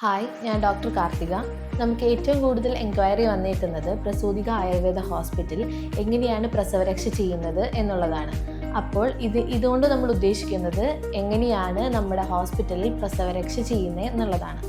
Hi ഞാൻ doctor Karthika. നമുക്ക് ഏറ്റവും കൂടുതൽ എൻക്വയറി വന്നേക്കുന്നത് പ്രസൂതിക ആയുർവേദ ഹോസ്പിറ്റൽ എങ്ങനെയാണ് പ്രസവരക്ഷ ചെയ്യുന്നത് എന്നുള്ളതാണ്. അപ്പോൾ ഇത് ഇതുകൊണ്ട് നമ്മൾ ഉദ്ദേശിക്കുന്നത് എങ്ങനെയാണ് നമ്മുടെ ഹോസ്പിറ്റലിൽ പ്രസവരക്ഷ ചെയ്യുന്നത് എന്നുള്ളതാണ്.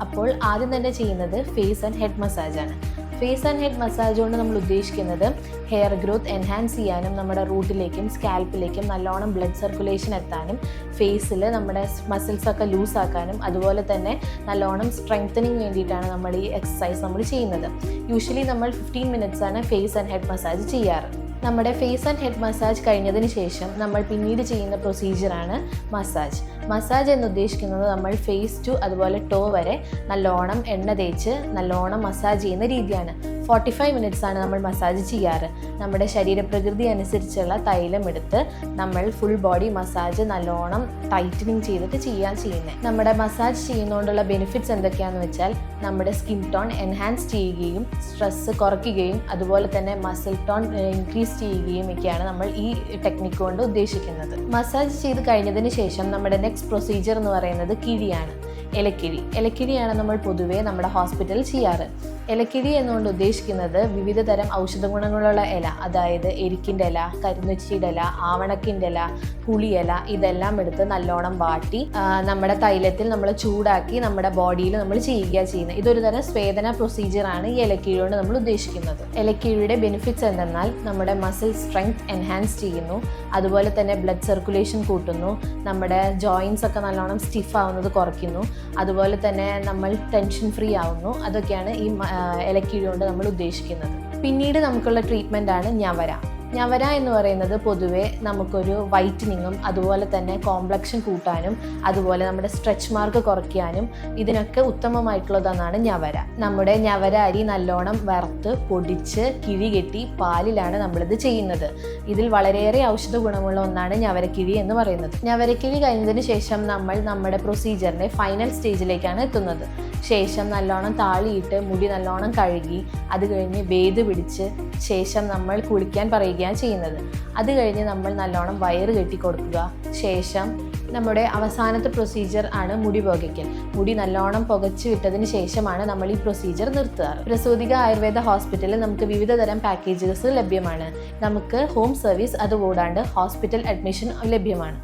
അപ്പോൾ ആദ്യം തന്നെ ചെയ്യുന്നത് ഫേസ് ആൻഡ് ഹെഡ് മസാജാണ് ഫേസ് ആൻഡ് ഹെഡ് മസാജ് കൊണ്ട് നമ്മൾ ഉദ്ദേശിക്കുന്നത് ഹെയർ ഗ്രോത്ത് എൻഹാൻസ് ചെയ്യാനും നമ്മുടെ റൂട്ടിലേക്കും സ്കാൽപ്പിലേക്കും നല്ലോണം ബ്ലഡ് സർക്കുലേഷൻ എത്താനും ഫേസിൽ നമ്മുടെ മസിൽസൊക്കെ ലൂസ് ആക്കാനും അതുപോലെ തന്നെ നല്ലോണം സ്ട്രെങ്തനിങ് വേണ്ടിയിട്ടാണ് നമ്മൾ ഈ എക്സസൈസ് നമ്മൾ ചെയ്യുന്നത്. യൂഷ്വലി നമ്മൾ ഫിഫ്റ്റീൻ മിനിറ്റ്സ് ആണ് ഫേസ് ആൻഡ് ഹെഡ് മസാജ് ചെയ്യാറ്. നമ്മുടെ ഫേസ് ആൻഡ് ഹെഡ് മസാജ് കഴിഞ്ഞതിന് ശേഷം നമ്മൾ പിന്നീട് ചെയ്യുന്ന പ്രൊസീജിയറാണ് മസാജ് മസാജ് എന്ന് ഉദ്ദേശിക്കുന്നത് നമ്മൾ ഫേസ് ടു അതുപോലെ ടോ വരെ നല്ലോണം എണ്ണ തേച്ച് നല്ലോണം മസാജ് ചെയ്യുന്ന രീതിയാണ്. ഫോർട്ടി ഫൈവ് മിനിറ്റ്സ് ആണ് നമ്മൾ മസാജ് ചെയ്യാറ്. നമ്മുടെ ശരീരപ്രകൃതി അനുസരിച്ചുള്ള തൈലം എടുത്ത് നമ്മൾ ഫുൾ ബോഡി മസാജ് നല്ലോണം ടൈറ്റനിങ് ചെയ്തിട്ട് ചെയ്യാൻ ചെയ്യുന്നത് നമ്മുടെ മസാജ് ചെയ്യുന്നതുകൊണ്ടുള്ള ബെനിഫിറ്റ്സ് എന്തൊക്കെയാണെന്ന് വെച്ചാൽ നമ്മുടെ സ്കിൻ ടോൺ എൻഹാൻസ് ചെയ്യുകയും സ്ട്രെസ്സ് കുറയ്ക്കുകയും അതുപോലെ തന്നെ മസിൽ ടോൺ ഇൻക്രീസ് ചെയ്യുകയും ഒക്കെയാണ് നമ്മൾ ഈ ടെക്നിക്ക് കൊണ്ട് ഉദ്ദേശിക്കുന്നത്. മസാജ് ചെയ്ത് കഴിഞ്ഞതിന് ശേഷം നമ്മുടെ നെക്സ്റ്റ് പ്രൊസീജിയർ എന്ന് പറയുന്നത് കിഴിയാണ്. ഇലക്കിഴി. ഇലക്കിഴിയാണ് നമ്മൾ പൊതുവേ നമ്മുടെ ഹോസ്പിറ്റലിൽ ചെയ്യാറ്. ഇലക്കിഴി എന്നുകൊണ്ട് ഉദ്ദേശിക്കുന്നത് വിവിധ തരം ഔഷധ ഗുണങ്ങളുള്ള ഇല അതായത് എരിക്കിന്റെ ഇല കരിന്നുച്ചിയുടെ ഇല ആവണക്കിന്റെ ഇല പുളിയില ഇതെല്ലാം എടുത്ത് നല്ലോണം വാട്ടി നമ്മുടെ തൈലത്തിൽ നമ്മൾ ചൂടാക്കി നമ്മുടെ ബോഡിയിൽ നമ്മൾ ചെയ്യുക ചെയ്യുന്നത്. ഇതൊരു തരം സ്വേദന പ്രൊസീജിയറാണ് ഈ കൊണ്ട് നമ്മൾ ഉദ്ദേശിക്കുന്നത്. ഇലക്കിഴിയുടെ ബെനിഫിറ്റ്സ് എന്തെന്നാൽ നമ്മുടെ മസിൽ സ്ട്രെങ്ത് എൻഹാൻസ് ചെയ്യുന്നു. അതുപോലെ തന്നെ ബ്ലഡ് സർക്കുലേഷൻ കൂട്ടുന്നു. നമ്മുടെ ജോയിൻസ് ഒക്കെ നല്ലോണം സ്റ്റിഫ് ആവുന്നത് കുറയ്ക്കുന്നു. അതുപോലെ തന്നെ നമ്മൾ ടെൻഷൻ ഫ്രീ ആവുന്നു. അതൊക്കെയാണ് ഈ ഇലക്കിഴി കൊണ്ട് നമ്മൾ ഉദ്ദേശിക്കുന്നത്. പിന്നീട് നമുക്കുള്ള ട്രീറ്റ്മെന്റ് ആണ് ഞവര. ഞവര എന്ന് പറയുന്നത് പൊതുവെ നമുക്കൊരു വൈറ്റനിങ്ങും അതുപോലെ തന്നെ കോംപ്ലക്ഷൻ കൂട്ടാനും അതുപോലെ നമ്മുടെ സ്ട്രെച്ച് മാർക്ക് കുറയ്ക്കാനും ഇതിനൊക്കെ ഉത്തമമായിട്ടുള്ളതെന്നാണ് ഞവര നമ്മുടെ ഞവര അരി നല്ലോണം വറുത്ത് പൊടിച്ച് കിഴി കെട്ടി പാലിലാണ് നമ്മളിത് ചെയ്യുന്നത്. ഇതിൽ വളരെയേറെ ഔഷധ ഗുണമുള്ള ഒന്നാണ് ഞവരക്കിഴി എന്ന് പറയുന്നത്. ഞവരക്കിഴി കഴിഞ്ഞതിന് ശേഷം നമ്മൾ നമ്മുടെ പ്രൊസീജിയറിന്റെ ഫൈനൽ സ്റ്റേജിലേക്കാണ് എത്തുന്നത്. ശേഷം നല്ലോണം താളിയിട്ട് മുടി നല്ലോണം കഴുകി അത് കഴിഞ്ഞ് വേദ് പിടിച്ച് ശേഷം നമ്മൾ കുളിക്കാൻ പറയുകയാണ് ചെയ്യുന്നത്. അത് കഴിഞ്ഞ് നമ്മൾ നല്ലോണം വയറ് കെട്ടി കൊടുക്കുക. ശേഷം നമ്മുടെ അവസാനത്തെ പ്രൊസീജിയർ ആണ് മുടി പുകയ്ക്കൽ. മുടി നല്ലോണം പുകച്ചു വിട്ടതിന് ശേഷമാണ് നമ്മൾ ഈ പ്രൊസീജിയർ നിർത്താറ് പ്രസൂതിക ആയുർവേദ ഹോസ്പിറ്റലിൽ നമുക്ക് വിവിധ തരം പാക്കേജസ് ലഭ്യമാണ്. നമുക്ക് ഹോം സർവീസ് അതുകൂടാണ്ട് ഹോസ്പിറ്റൽ അഡ്മിഷൻ ലഭ്യമാണ്.